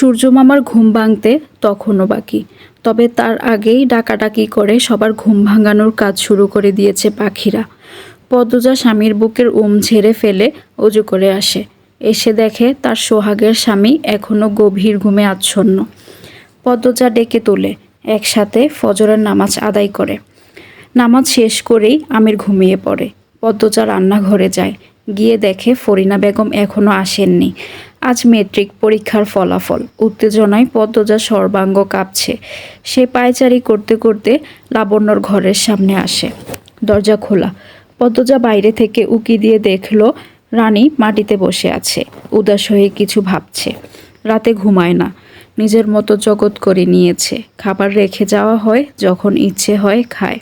সূর্যমামার ঘুম ভাঙতে তখনও বাকি। তবে তার আগেই ডাকাডাকি করে সবার ঘুম ভাঙানোর কাজ শুরু করে দিয়েছে পাখিরা। পদ্মজা স্বামীর বুকের উম ঝেড়ে ফেলে অজু করে আসে। এসে দেখে তার সোহাগের স্বামী এখনও গভীর ঘুমে আচ্ছন্ন। পদ্মজা ডেকে তোলে, একসাথে ফজরের নামাজ আদায় করে। নামাজ শেষ করেই আমির ঘুমিয়ে পড়ে। পদ্মজা রান্নাঘরে যায়। গিয়ে দেখে ফরিনা বেগম এখনও আসেননি। আজ মেট্রিক পরীক্ষার ফলাফল। উত্তেজনায় পদ্মজা সর্বাঙ্গ কাঁপছে। সে পায়চারি করতে করতে লাবণ্যর ঘরের সামনে আসে। দরজা খোলা। পদ্মজা বাইরে থেকে উকি দিয়ে দেখল রানী মাটিতে বসে আছে। উদাস হয়ে কিছু ভাবছে। রাতে ঘুমায় না। নিজের মতো জগৎ করে নিয়েছে। খাবার রেখে যাওয়া হয়, যখন ইচ্ছে হয় খায়।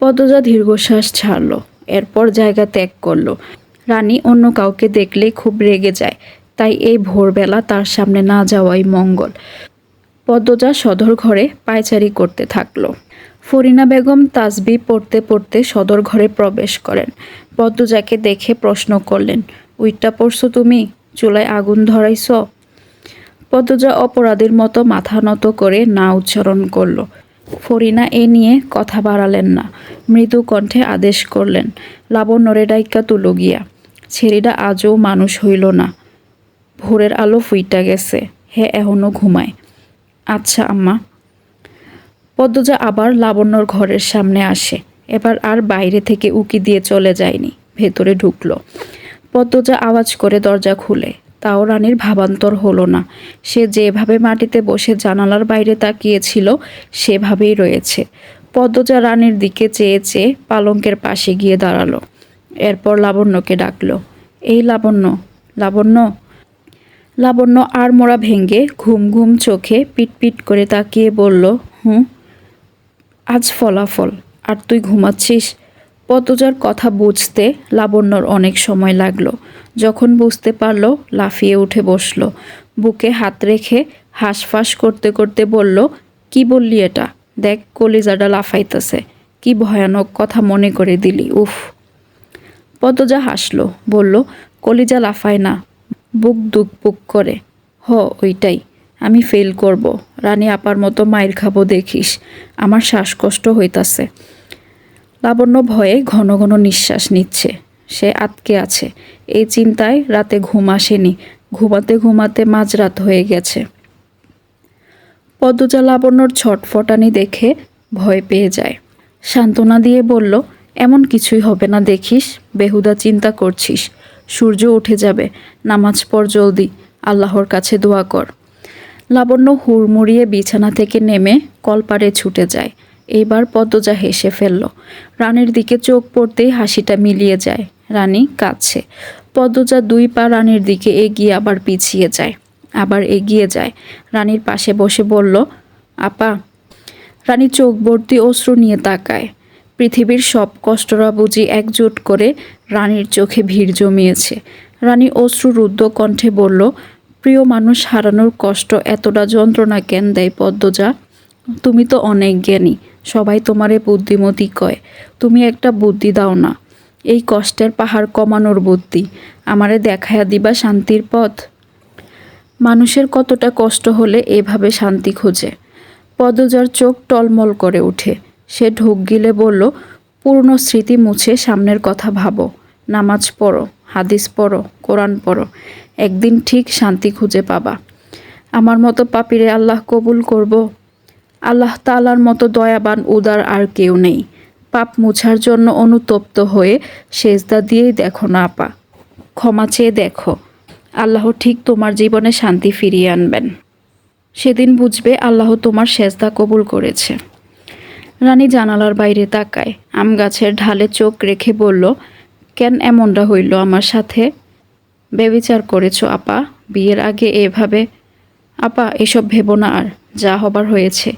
পদ্মজা দীর্ঘশ্বাস ছাড়ল। এরপর জায়গা ত্যাগ করল। রানী অন্য কাউকে দেখলেই খুব রেগে যায়, তাই এই ভোরবেলা তার সামনে না যাওয়াই মঙ্গল। পদ্মজা সদর ঘরে পায়চারি করতে থাকল। ফরিনা বেগম তাসবি পড়তে পড়তে সদর ঘরে প্রবেশ করেন। পদ্মজাকে দেখে প্রশ্ন করলেন, উইটটা পড়ছো তুমি? চুলায় আগুন ধরাইছ? পদ্মজা অপরাধীর মতো মাথা নত করে না উচ্চারণ করল। ফরিনা এ নিয়ে কথা বাড়ালেন না। মৃদু কণ্ঠে আদেশ করলেন, লাবণ্যরে ডাইকা তুলো গিয়া। ছেলেটা আজও মানুষ হইল না। ভোরের আলো ফুইটা গেছে, হে এখনও ঘুমায়। আচ্ছা আম্মা। পদ্মজা আবার লাবণ্যর ঘরের সামনে আসে, এবার আর বাইরে থেকে উকি দিয়ে চলে যায়নি, ভেতরে ঢুকলো। পদ্মজা আওয়াজ করে দরজা খুলে, তাও রানীর ভাবান্তর হলো না। সে যেভাবে মাটিতে বসে জানালার বাইরে তাকিয়েছিল, সেভাবেই রয়েছে। পদ্মজা রানীর দিকে চেয়ে চেয়ে পালঙ্কের পাশে গিয়ে দাঁড়াল। এরপর লাবণ্যকে ডাকল, এই লাবণ্য লাবণ্য। লাবণ্য আর মোড়া ভেঙ্গে ঘুম ঘুম চোখে পিটপিট করে তাকিয়ে বলল, হুঁ, আজ ফলাফল, আর তুই ঘুমাচ্ছিস? পতজার কথা বুঝতে লাবণ্যর অনেক সময় লাগল, যখন বুঝতে পারল লাফিয়ে উঠে বসল, বুকে হাত রেখে হাঁসফাঁস করতে করতে বলল, কি বললি এটা? দেখ কলিজাটা লাফাইতেছে, কি ভয়ানক কথা মনে করে দিলি, উফ। পদ্মজা হাসলো, বলল, কলিজা লাফায় না, বুক দুক বুক করে। হ, ওইটাই, আমি ফেল করব। রানী আপার মতো মায়ের খাব দেখিস, আমার শ্বাসকষ্ট হইতাছে। লাবণ্য ভয়ে ঘন ঘন নিঃশ্বাস নিচ্ছে। সে আটকে আছে। এই চিন্তায় রাতে ঘুম আসেনি, ঘুমাতে ঘুমাতে মাঝরাত হয়ে গেছে। পদ্মজা লাবণ্যর ছটফটানি দেখে ভয় পেয়ে যায়। সান্ত্বনা দিয়ে বলল এমন কিছুই হবে না, দেখিস, বেহুদা চিন্তা করছিস। সূর্য উঠে যাবে, নামাজ পড় জলদি, আল্লাহর কাছে দোয়া কর। লাবণ্য হুড়মুড়িয়ে বিছানা থেকে নেমে কলপারে ছুটে যায়। এইবার পদ্মজা হেসে ফেলল, রানীর দিকে চোখ পড়তেই হাসিটা মিলিয়ে যায়। রানী কাছে পদ্মজা দুই পা রানীর দিকে এগিয়ে আবার পিছিয়ে যায়, আবার এগিয়ে যায়। রানীর পাশে বসে বলল, আপা। রানী চোখ ভর্তি অশ্রু নিয়ে তাকায়। পৃথিবীর সব কষ্টরা বুঝি একজোট করে রানীর চোখে ভিড় জমিয়েছে। রানী অশ্রুরুদ্ধ কণ্ঠে বলল, প্রিয় মানুষ, হারানোর কষ্ট এতটা যন্ত্রণা কেন দেয় পদ্মজা? তুমি তো অনেক জ্ঞানী, সবাই তোমারে বুদ্ধিমতী কয়। তুমি একটা বুদ্ধি দাও না, এই কষ্টের পাহাড় কমানোর বুদ্ধি। আমারে দেখায়া দিবা শান্তির পথ। মানুষের কতটা কষ্ট হলে এভাবে শান্তি খোঁজে। পদজার চোখ টলমল করে ওঠে। সে ঢোক গিলে বলল, পুরনো স্মৃতি মুছে সামনের কথা ভাবো। নামাজ পড়ো, হাদিস পড়ো, কোরআন পড়ো। একদিন ঠিক শান্তি খুঁজে পাবা। আমার মতো পাপিরে আল্লাহ কবুল করব। আল্লাহ তালার মতো দয়াবান, উদার আর কেউ নেই। পাপ মুছার জন্য অনুতপ্ত হয়ে সেজদা দিয়েই দেখো না আপা। ক্ষমা চেয়ে দেখো। আল্লাহ ঠিক তোমার জীবনে শান্তি ফিরিয়ে আনবেন। সেদিন বুঝবে আল্লাহ তোমার সেজদা কবুল করেছে। রানী জানালার বাইরে তাকায়, আম গাছের ঢালে চোখ রেখে বলল, কেন এমনটা হইল আমার সাথে? বেবিচার করেছ আপা, বিয়ের আগে এভাবে? আপা, এসব ভেবো না আর, যা হবার হয়েছে।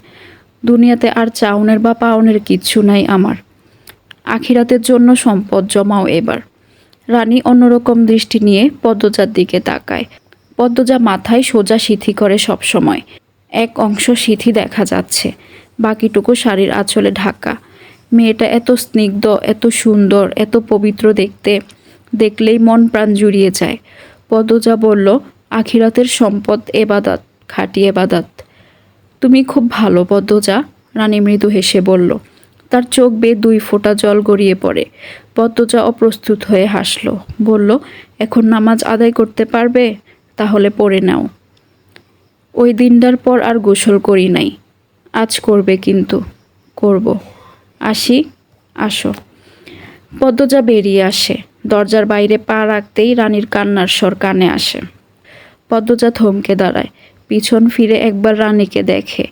দুনিয়াতে আর চাউনের বা পাউনের কিচ্ছু নাই আমার। আখিরাতের জন্য সম্পদ জমাও এবার। রানী অন্যরকম দৃষ্টি নিয়ে পদ্মজার দিকে তাকায়। পদ্মজা মাথায় সোজা সিথি করে সব সময় এক অংশ সিথি দেখা যাচ্ছে। বাকিটুকু শাড়ির আঁচলে ঢাকা। মেয়েটা এত স্নিগ্ধ, এত সুন্দর, এত পবিত্র দেখতে। দেখলেই মন প্রাণ জুড়িয়ে যায়। পদজা বলল, আখিরাতের সম্পদ এবাদাত, খাঁটি এবাদাত। তুমি খুব ভালো, পদ্মজা, রানী মৃদু হেসে বলল। তার চোখ বেয়ে দুই ফোঁটা জল গড়িয়ে পড়ে। পদ্মজা অপ্রস্তুত হয়ে হাসল, বলল, এখন নামাজ আদায় করতে পারবে? তাহলে পড়ে নাও। ওই দিনটার পর আর গোসল করি নাই। আজ করবে কিন্তু, করব। আসি, আসো। পদ্মজা বেরিয়ে আসে। দরজার বাইরে পা রাখতেই রানীর কান্নার স্বর কানে আসে। পদ্মজা থমকে দাঁড়ায়। পিছন ফিরে একবার রানীকে দেখে।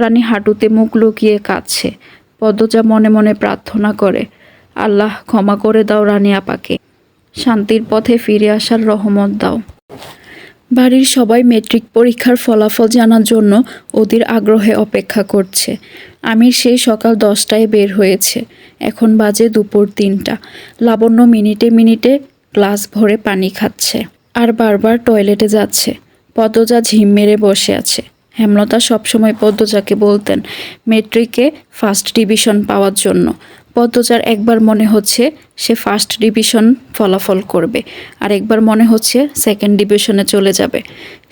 রানী হাঁটুতে মুখ লুকিয়ে কাঁদছে। পদ্মজা মনে মনে প্রার্থনা করে, আল্লাহ, ক্ষমা করে দাও রানী আপাকে। শান্তির পথে ফিরে আসার রহমত দাও। বাড়ির সবাই মেট্রিক পরীক্ষার ফলাফল জানার জন্য ওদের আগ্রহে অপেক্ষা করছে। আমির সেই সকাল দশটায় বের হয়েছে। এখন বাজে দুপুর তিনটা। লাবণ্য মিনিটে মিনিটে গ্লাস ভরে পানি খাচ্ছে আর বারবার টয়লেটে যাচ্ছে। পদ্মজা ঝিম মেরে বসে আছে। হেমলতা সবসময় পদ্মজাকে বলতেন, মেট্রিকে ফার্স্ট ডিভিশন পাওয়ার জন্য। পদ্মজার একবার মনে হচ্ছে সে ফার্স্ট ডিভিশন ফলাফল করবে, আর একবার মনে হচ্ছে সেকেন্ড ডিভিশনে চলে যাবে।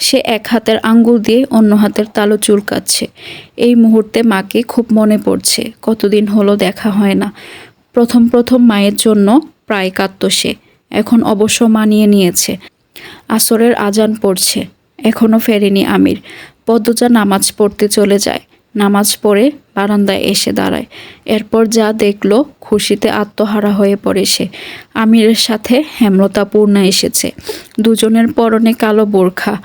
সে এক হাতের আঙ্গুল দিয়ে অন্য হাতের তালু চুলকাচ্ছে। এই মুহূর্তে মাকে খুব মনে পড়ছে, কতদিন হলো দেখা হয় না। প্রথম প্রথম মায়ের জন্য প্রায় কাঁদত সে, এখন অবশ্য মানিয়ে নিয়েছে। আসরের আজান পড়ছে এখনও ফেরেনি আমির। পদ্মজা নামাজ পড়তে চলে যায় নামাজ পড়ে বারান্দায় এসে দাঁড়ায়। এরপর যা দেখল, খুশিতে আত্মহারা হয়ে পড়ে সে। আমিরের সাথে হেমলতা পূর্ণা এসেছে। দুজনের পরনে কালো বোরখা।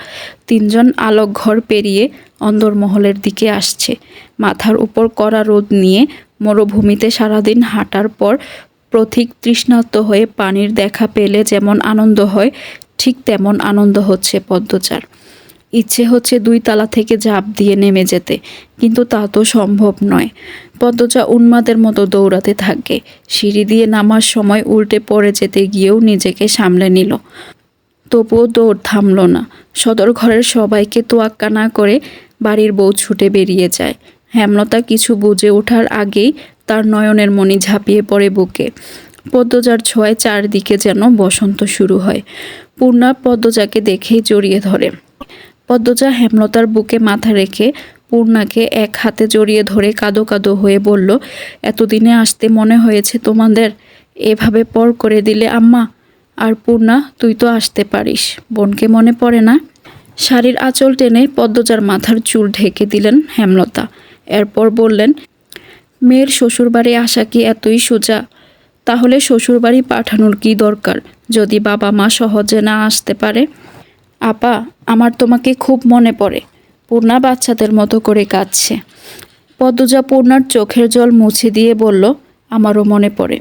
তিনজন আলোক ঘর পেরিয়ে অন্দরমহলের দিকে আসছে। মাথার উপর কড়া রোদ নিয়ে মরুভূমিতে সারাদিন হাঁটার পর প্রথিক তৃষ্ণার্ত হয়ে পানির দেখা পেলে যেমন আনন্দ হয়, ঠিক তেমন আনন্দ হচ্ছে পদ্মচার। ইচ্ছে হচ্ছে দুই তালা থেকে ঝাঁপ দিয়ে নেমে যেতে, কিন্তু তা তো সম্ভব নয়। পদ্মজা উন্মাদের মতো দৌড়াতে থাকে। সিঁড়ি দিয়ে নামার সময় উল্টে পড়ে যেতে গিয়েও নিজেকে সামলে নিল। তবুও দৌড় থামল না। সদর ঘরের সবাইকে তোয়াক্কা না করে বাড়ির বউ ছুটে বেরিয়ে যায়। হেমলতা কিছু বুঝে ওঠার আগেই তার নয়নের মণি ঝাঁপিয়ে পড়ে বুকে। পদ্মজার ছোঁয়ায় চারদিকে যেন বসন্ত শুরু হয়। পূর্ণা পদ্মজাকে দেখেই জড়িয়ে ধরে। পদ্মজা হেমলতার বুকে মাথা রেখে পূর্ণাকে এক হাতে জড়িয়ে ধরে কাদো কাদো হয়ে বলল, এতদিনে আসতে মনে হয়েছে তোমাদের? এভাবে পর করে দিলে আম্মা, আর পূর্ণা, তুই তো আসতে পারিস। বোনকে মনে পড়ে না? শাড়ির আঁচল টেনে পদ্মজার মাথার চুল ঢেকে দিলেন হেমলতা। এরপর বললেন, মেয়ের শ্বশুরবাড়ি আসা কি এতই সোজা? তাহলে শ্বশুরবাড়ি পাঠানোর কি দরকার? যদি বাবা মা সহজে না আসতে পারে? আপা, আমার তোমাকে খুব মনে পড়ে। পূর্ণা বাচ্চাদের মতো করে কাঁদছে। পদ্মজা পূর্ণার চোখের জল মুছে দিয়ে বলল, আমারও মনে পড়ে।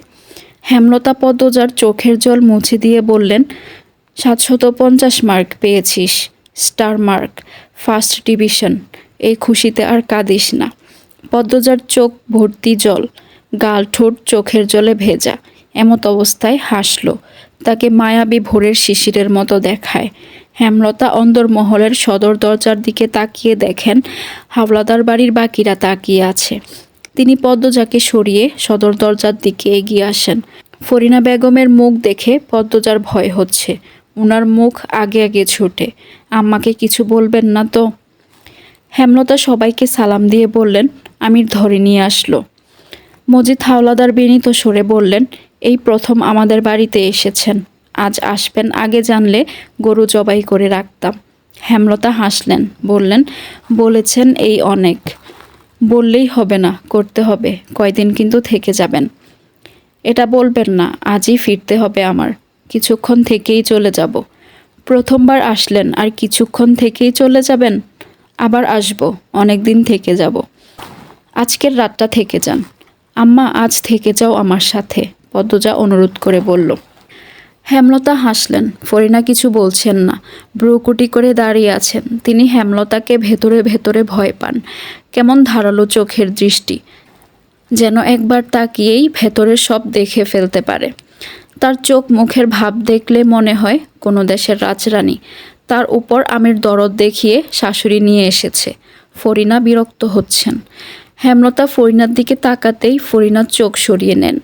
হেমলতা পদ্মজার চোখের জল মুছে দিয়ে বললেন সাতশত পঞ্চাশ মার্ক পেয়েছিস, স্টার মার্ক, ফার্স্ট ডিভিশন, এই খুশিতে আর কাঁদিস না। পদ্মজার চোখ ভর্তি জল, গাল ঠোঁট চোখের জলে ভেজা, এমত অবস্থায় হাসল, তাকে মায়াবী ভোরের শিশিরের মতো দেখায়। হেমলতা অন্দরমহলের সদর দরজার দিকে তাকিয়ে দেখেন হাওলাদার বাড়ির বাকিরা তাকিয়ে আছে। তিনি পদ্মজাকে সরিয়ে সদর দরজার দিকে এগিয়ে আসেন। ফরিনা বেগমের মুখ দেখে পদ্মজার ভয় হচ্ছে। ওনার মুখ আগে আগে ছুটে। আম্মাকে কিছু বলবেন না তো? হেমলতা সবাইকে সালাম দিয়ে বললেন, আমির ধরে নিয়ে আসলো। মজিদ হাওলাদার বিনীত সরে বললেন, এই প্রথম আমাদের বাড়িতে এসেছেন। আজ আসবেন, আগে জানলে গরু জবাই করে রাখতাম। হেমলতা হাসলেন, বললেন, বলেছেন এই অনেক। বললেই হবে না, করতে হবে, কয়দিন কিন্তু থেকে যাবেন। এটা বলবেন না, আজই ফিরতে হবে আমার, কিছুক্ষণ থেকেই চলে যাব। প্রথমবার আসলেন, আর কিছুক্ষণ থেকেই চলে যাবেন? আবার আসব, অনেক দিন থেকে যাব। আজকের রাতটা থেকে যান। আম্মা, আজ থেকে যাও আমার সাথে, পদ্মজা অনুরোধ করে বলল। হেমলতা হাসলেন। ফরিনা কিছু বলছেন না। ব্রুকুটি করে দাঁড়িয়ে আছেন। তিনি হেমলতাকে ভেতরে ভেতরে ভয় পান। কেমন ধারালো চোখের দৃষ্টি। যেন একবার তাকিয়েই ভেতরে সব দেখে ফেলতে পারে। তার চোখ মুখের ভাব দেখলে মনে হয় কোনো দেশের রাজরানী। তার উপর আমির দরদ দেখিয়ে শাশুড়ি নিয়ে এসেছে। ফরিনা বিরক্ত হচ্ছেন। হেমলতা ফরিনার দিকে তাকাতেই ফরিনার চোখ সরিয়ে নেন।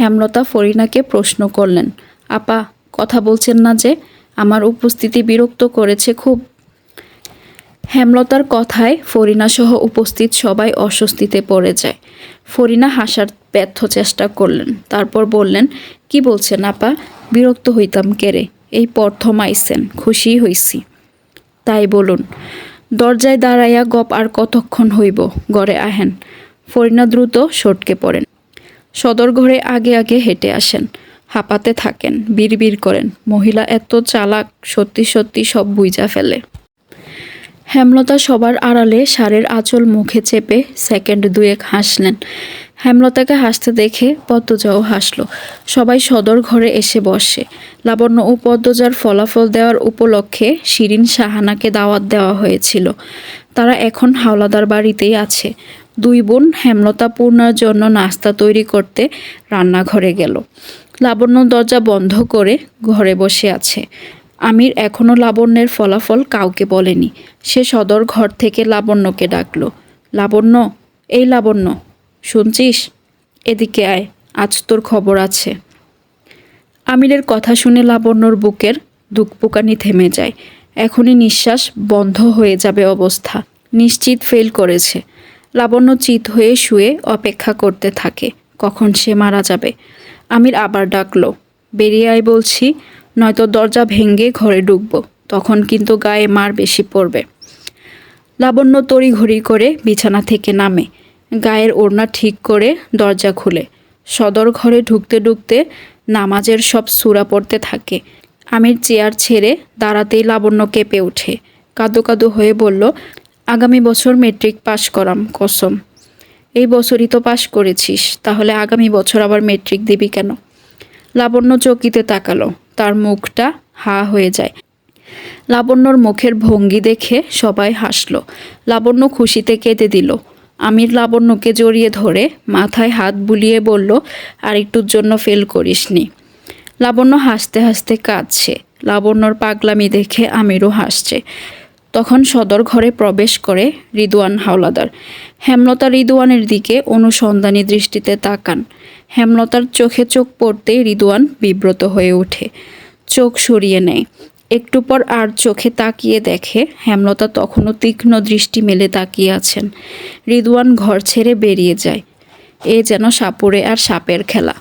হেমলতা ফরিনাকে প্রশ্ন করলেন আপা, কথা বলছেন না যে, আমার উপস্থিতি বিরক্ত করেছে খুব। হেমলতার কথায় ফরিনা সহ উপস্থিত সবাই অস্বস্তিতে পড়ে যায়। ফরিনা হাসার ব্যর্থ চেষ্টা করলেন, তারপর বললেন, কি বলছেন আপা? বিরক্ত হইতাম কেরে এই প্রথম আইসেন খুশি হইছি। তাই বলুন, দরজায় দাঁড়াইয়া গপ আর কতক্ষণ হইব? গড়ে আহেন। ফরিনা দ্রুত সটকে পড়েন। সদর ঘরে আগে আগে হেঁটে আসেন। হাঁপাতে থাকেন, বিড়বিড় করেন। মহিলা এত চালাক, সত্যি সত্যি সব বুইজা ফেলে। হেমলতা সবার আড়ালে সারের আঁচল মুখে চেপে সেকেন্ড দুয়েক হাসলেন। হেমলতাকে হাসতে দেখে পদ্মজাও হাসল। সবাই সদর ঘরে এসে বসে। লাবণ্য ও পদ্মজার ফলাফল দেওয়ার উপলক্ষে শিরিন সাহানাকে দাওয়াত দেওয়া হয়েছিল। তারা এখন হাওলাদার বাড়িতেই আছে। দুই বোন হেমলতা পূর্ণার জন্য নাস্তা তৈরি করতে রান্নাঘরে গেল। লাবণ্য দরজা বন্ধ করে ঘরে বসে আছে। আমির এখনও লাবণ্যের ফলাফল কাউকে বলেনি। সে সদর ঘর থেকে লাবণ্যকে ডাকলো। লাবণ্য, এই লাবণ্য, শুনছিস? এদিকে আয়, আজ তোর খবর আছে। আমিরের কথা শুনে লাবণ্যর বুকের দুকপুকানি থেমে যায়। এখনই নিঃশ্বাস বন্ধ হয়ে যাবে অবস্থা। নিশ্চিত ফেল করেছে। লাবণ্য চিত হয়ে শুয়ে অপেক্ষা করতে থাকে। কখন সে মারা যাবে? আমির আবার ডাকলো, বেরিয়ে আয় বলছি, নয়তো দরজা ভেঙে ঘরে ঢুকবো, তখন কিন্তু গায়ে মার বেশি পড়বে। লাবণ্য তড়িঘড়ি করে বিছানা থেকে নামে, গায়ের ওড়না ঠিক করে দরজা খুলে। সদর ঘরে ঢুকতে ঢুকতে নামাজের সব সুরা পড়তে থাকে। আমির চেয়ার ছেড়ে দাঁড়াতেই লাবণ্য কেঁপে ওঠে, কাদো কাদো হয়ে বলল, আগামী বছর মেট্রিক পাশ করাম, কসম। এই বছরই তো পাশ করেছিস, তাহলে আগামী বছর আবার মেট্রিক দিবি কেন? লাবণ্য চকিতে তাকালো, তার মুখটা হা হয়ে যায়। লাবণ্যর মুখের ভঙ্গি দেখে সবাই হাসলো। লাবণ্য খুশিতে কেঁদে দিল। আমির লাবণ্যকে জড়িয়ে ধরে মাথায় হাত বুলিয়ে বলল, আর একটুর জন্য ফেল করিসনি। লাবণ্য হাসতে হাসতে কাঁদছে। লাবণ্যর পাগলামি দেখে আমিরও হাসছে। তখন সদর ঘরে প্রবেশ করে রিদওয়ান হাওলাদার। হেমলতা রিদওয়ানের দিকে অনুসন্ধানী দৃষ্টিতে তাকান। হেমলতার চোখে চোখ পড়তেই রিদওয়ান বিব্রত হয়ে ওঠে। চোখ সরিয়ে নেয়। একটু পর আর চোখে তাকিয়ে দেখে হেমলতা তখনও তীক্ষ্ণ দৃষ্টি মেলে তাকিয়ে আছেন। রিদওয়ান ঘর ছেড়ে বেরিয়ে যায়। এ যেন সাপুরে আর সাপের খেলা।